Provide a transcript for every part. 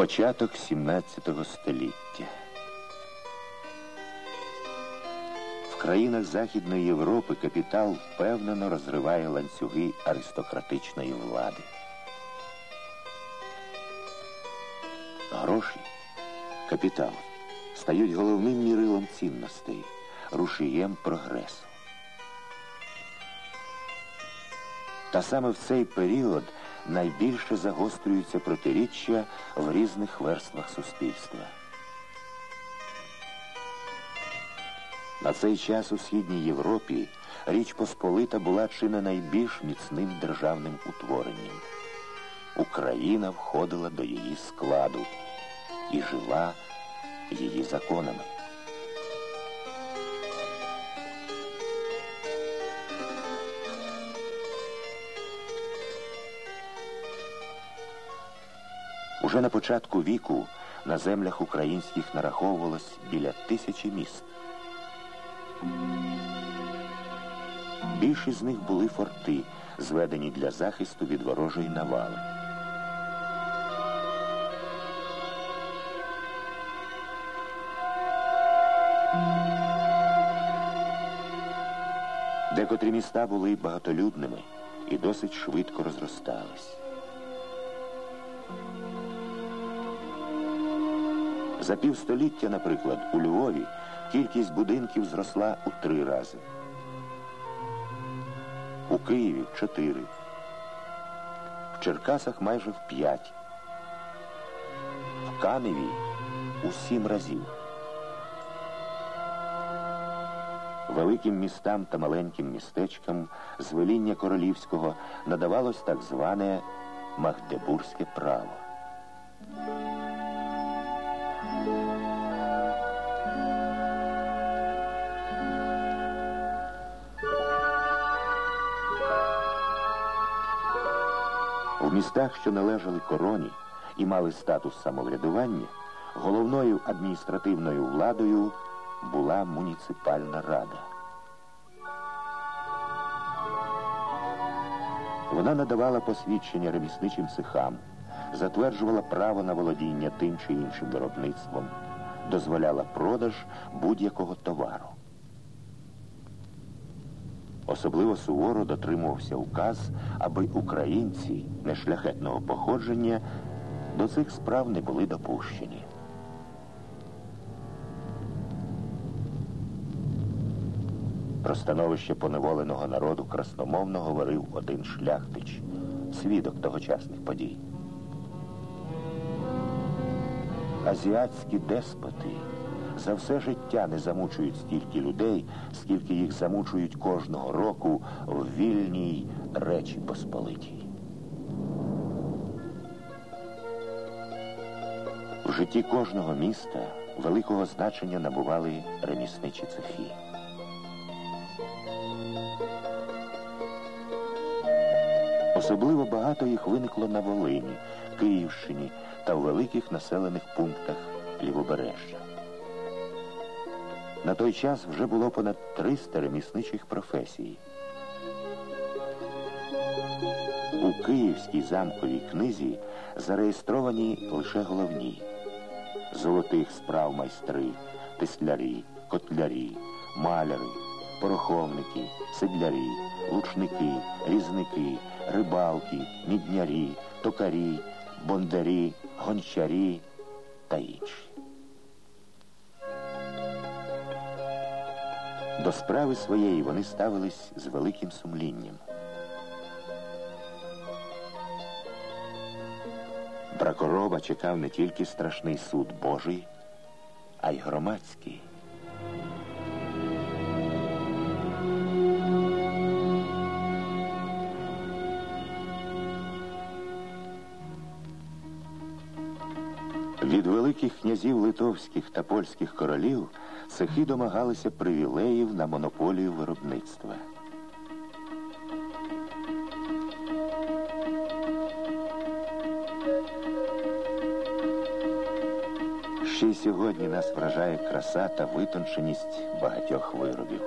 Початок 17 століття. В країнах Західної Європи капітал впевнено розриває ланцюги аристократичної влади. Гроші, капітал стають головним мірилом цінностей, рушієм прогресу. Та саме в цей період найбільше загострюються протиріччя в різних верствах суспільства. На цей час у Східній Європі Річ Посполита була чи не найбільш міцним державним утворенням. Україна входила до її складу і жила її законами. Уже на початку віку на землях українських нараховувалось біля тисячі міст. Більшість з них були форти, зведені для захисту від ворожої навали. Декотрі міста були багатолюдними і досить швидко розростались. За півстоліття, наприклад, у Львові кількість будинків зросла у три рази. У Києві чотири. В Черкасах майже в п'ять. В Каневі у сім разів. Великим містам та маленьким містечкам з веління королівського надавалось так зване Магдебурзьке право. В містах, що належали короні і мали статус самоврядування, головною адміністративною владою була муніципальна рада. Вона надавала посвідчення ремісничим цехам, затверджувала право на володіння тим чи іншим виробництвом, дозволяла продаж будь-якого товару. Особливо суворо дотримувався указ, аби українці нешляхетного походження до цих справ не були допущені. Про становище поневоленого народу красномовно говорив один шляхтич, свідок тогочасних подій. Азіатські деспоти за все життя не замучують стільки людей, скільки їх замучують кожного року в вільній Речі Посполитій. В житті кожного міста великого значення набували ремісничі цехи. Особливо багато їх виникло на Волині, Київщині та в великих населених пунктах Лівобережжя. На той час вже було понад 300 ремісничих професій. У Київській замковій книзі зареєстровані лише головні золотих справ майстри, теслярі, котлярі, маляри, пороховники, седлярі, лучники, різники, рибалки, міднярі, токарі, бондарі, гончарі та інші. До справи своєї вони ставились з великим сумлінням. Бракороба чекав не тільки страшний суд Божий, а й громадський. Від великих князів литовських та польських королів цехи домагалися привілеїв на монополію виробництва. Ще й сьогодні нас вражає краса та витонченість багатьох виробів.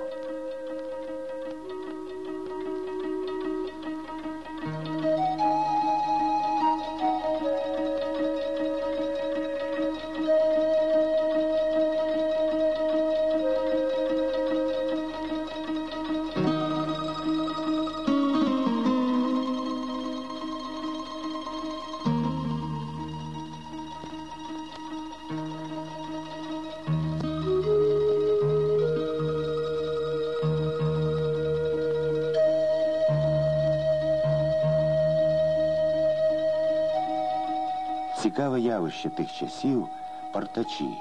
Цікаве явище тих часів партачі,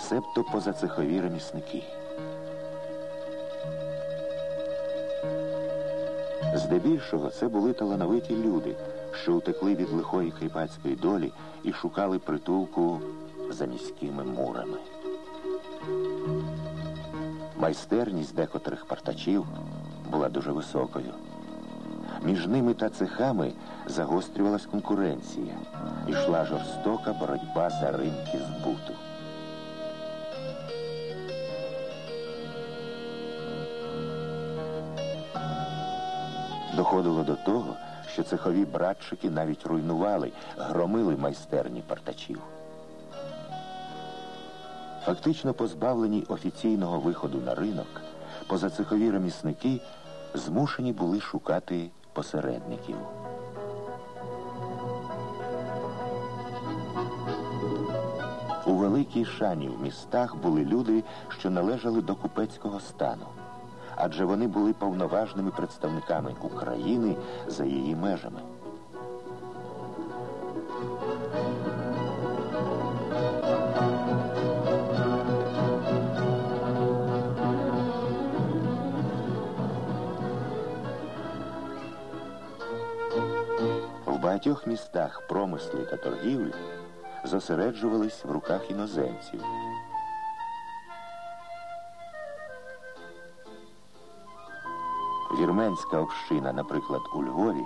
себто позацехові ремісники. Здебільшого це були талановиті люди, що утекли від лихої кріпацької долі і шукали притулку за міськими мурами. Майстерність декотрих партачів була дуже високою. Між ними та цехами загострювалась конкуренція. Ішла жорстока боротьба за ринки збуту. Доходило до того, що цехові братчики навіть руйнували, громили майстерні партачів. Фактично позбавлені офіційного виходу на ринок, позацехові ремісники змушені були шукати посередників. У великій шані в містах були люди, що належали до купецького стану, адже вони були повноважними представниками України за її межами. Багатьох містах промисли та торгівлі зосереджувались в руках іноземців. Вірменська община, наприклад, у Львові,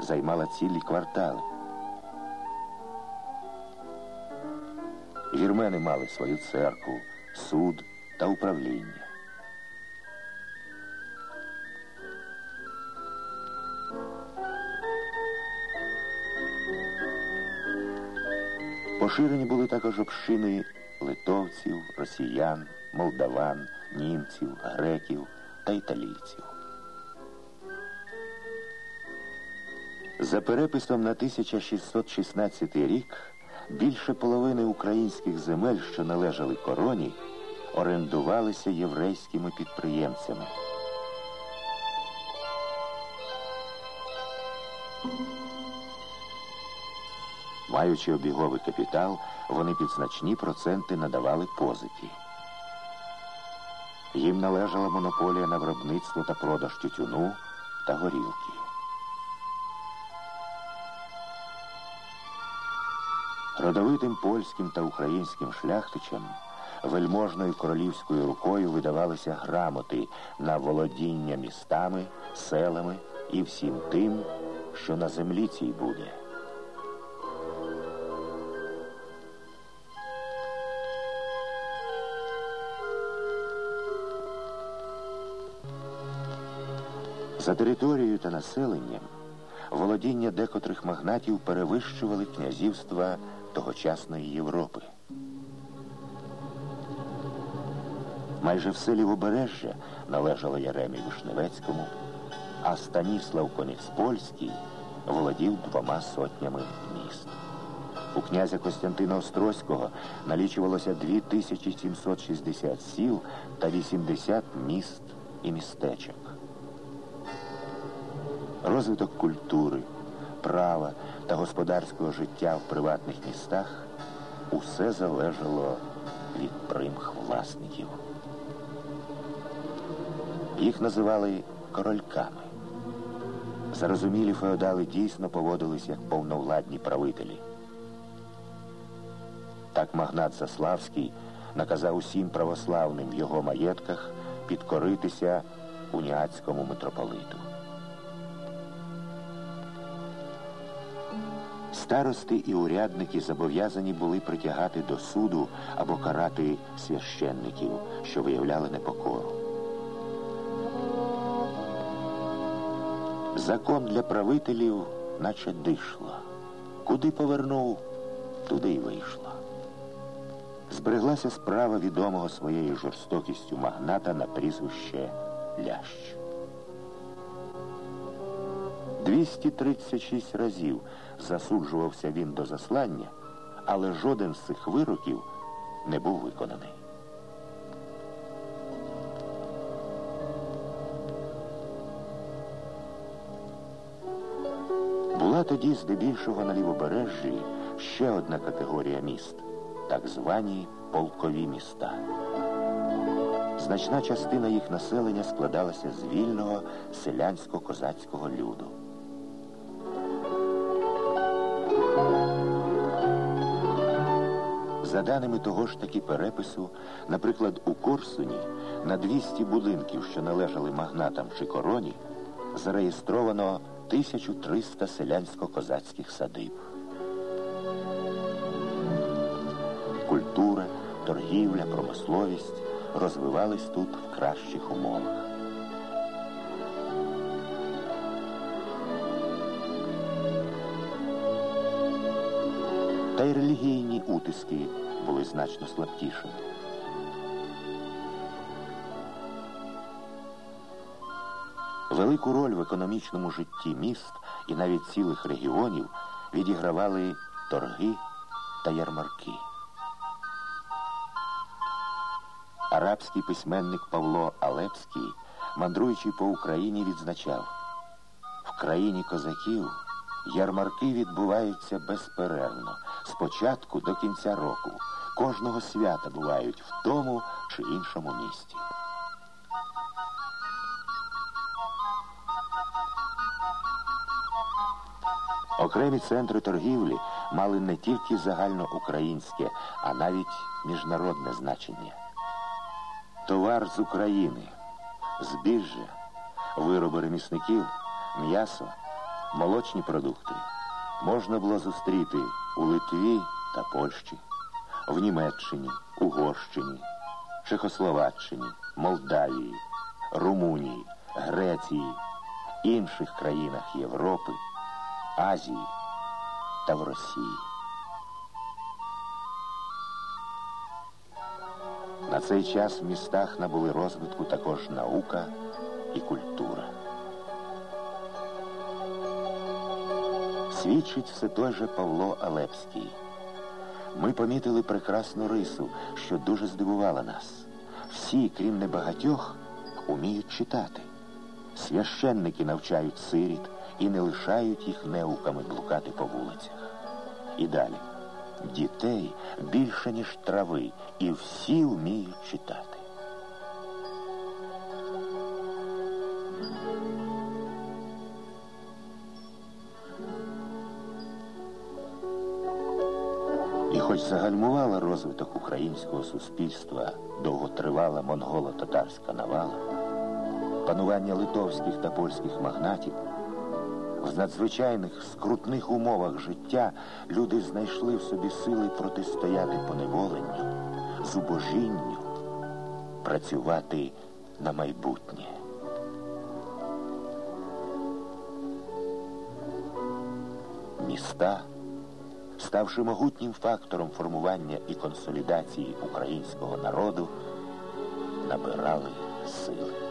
займала цілі квартали. Вірмени мали свою церкву, суд та управління. Поширені були також общини литовців, росіян, молдаван, німців, греків та італійців. За переписом на 1616 рік більше половини українських земель, що належали короні, орендувалися єврейськими підприємцями. Маючи обіговий капітал, вони під значні проценти надавали позики. Їм належала монополія на виробництво та продаж тютюну та горілки. Родовитим польським та українським шляхтичам вельможною королівською рукою видавалися грамоти на володіння містами, селами і всім тим, що на землі цій буде. За територією та населенням володіння декотрих магнатів перевищували князівства тогочасної Європи. Майже все лівобережжя належало Яремі Вишневецькому, а Станіслав Коніцпольський володів двома сотнями міст. У князя Костянтина Острозького налічувалося 2760 сіл та 80 міст і містечок. Розвиток культури, права та господарського життя в приватних містах усе залежало від примх власників. Їх називали корольками. Зарозумілі феодали дійсно поводились як повновладні правителі. Так магнат Заславський наказав усім православним в його маєтках підкоритися уніатському митрополиту. Старости і урядники зобов'язані були притягати до суду або карати священників, що виявляли непокору. Закон для правителів, наче дишло. Куди повернув, туди й вийшло. Збереглася справа відомого своєю жорстокістю магната на прізвище Лящ. 236 разів засуджувався він до заслання, але жоден з цих вироків не був виконаний. Була тоді здебільшого на лівобережжі ще одна категорія міст так звані полкові міста. Значна частина їх населення складалася з вільного селянсько-козацького люду. За даними того ж таки перепису, наприклад, у Корсуні на 200 будинків, що належали магнатам чи короні, зареєстровано 1300 селянсько-козацьких садиб. Культура, торгівля, промисловість розвивались тут в кращих умовах. Та й релігійні утиски були значно слабкішими. Велику роль в економічному житті міст і навіть цілих регіонів відігравали торги та ярмарки. Арабський письменник Павло Алепський, мандруючи по Україні, відзначав в країні козаків ярмарки відбуваються безперервно з початку до кінця року. Кожного свята бувають в тому чи іншому місті. Окремі центри торгівлі мали не тільки загальноукраїнське, а навіть міжнародне значення. Товар з України, збіжжя, вироби ремісників, м'ясо, молочні продукти можна було зустріти у Литві та Польщі, в Німеччині, Угорщині, Чехословаччині, Молдавії, Румунії, Греції, інших країнах Європи, Азії та в Росії. На цей час в містах набули розвитку також наука і культура. Свідчить все той же Павло Алепський. Ми помітили прекрасну рису, що дуже здивувала нас. Всі, крім небагатьох, уміють читати. Священники навчають сиріт і не лишають їх неуками блукати по вулицях. І далі. Дітей більше, ніж трави, і всі вміють читати. Хоч загальмувала розвиток українського суспільства довготривала монголо-татарська навала, панування литовських та польських магнатів, в надзвичайних скрутних умовах життя люди знайшли в собі сили протистояти поневоленню, зубожінню, працювати на майбутнє. Міста, ставши могутнім фактором формування і консолідації українського народу, набирали сили.